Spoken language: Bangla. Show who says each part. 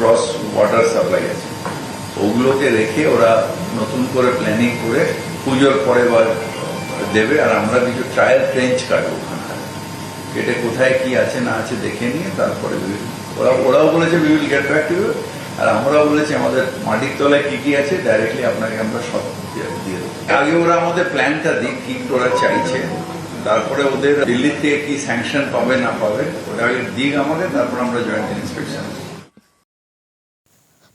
Speaker 1: ক্রস ওয়াটার সাপ্লাই আছে। ওগুলোকে রেখে ওরা নতুন করে প্ল্যানিং করে পুজোর পরে বা দেবে আর আমরা কিছু ট্রায়াল ট্রেঞ্চ কাটবো কেটে কোথায় কি আছে না আছে দেখে নিয়ে তারপরে ওরা ওরাও বলেছে we will get back to আর আমরাও বলেছি আমাদের মাটির তলায় কি কি আছে ডাইরেক্টলি আপনাকে আমরা সব দিয়ে দেবো। আগে ওরা আমাদের প্ল্যানটা দিক, কি ওরা চাইছে। তারপরে ওদের দিল্লি থেকে কি স্যাংশন পাবে না পাবে ওটা আগে দিক আমাকে, তারপর আমরা জয়েন্ট ইন্সপেকশন